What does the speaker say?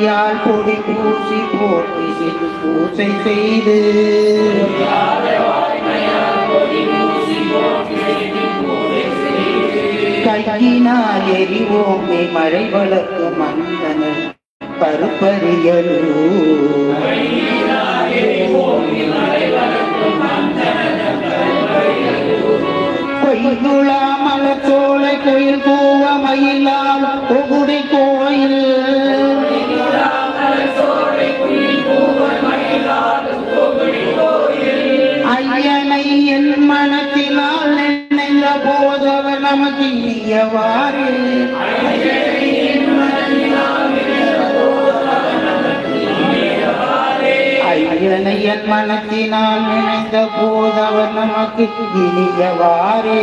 மையால் பொடி பூசி போற்றி பூசை செய்து. கையினால் எரிவோமே மழை வளர்க்கு மந்தன பருப்பறியலோ. கொய்துளா மலச்சோலை கோயில் பூவ மயிலால் ஒகுடி கோ என் மனத்தினால் நினைந்த போது அவர் நமக்கு இனியவாறு. ஐயனை என் மனத்தினால் நினைந்த போது அவர் நமக்கு இனியவாறு.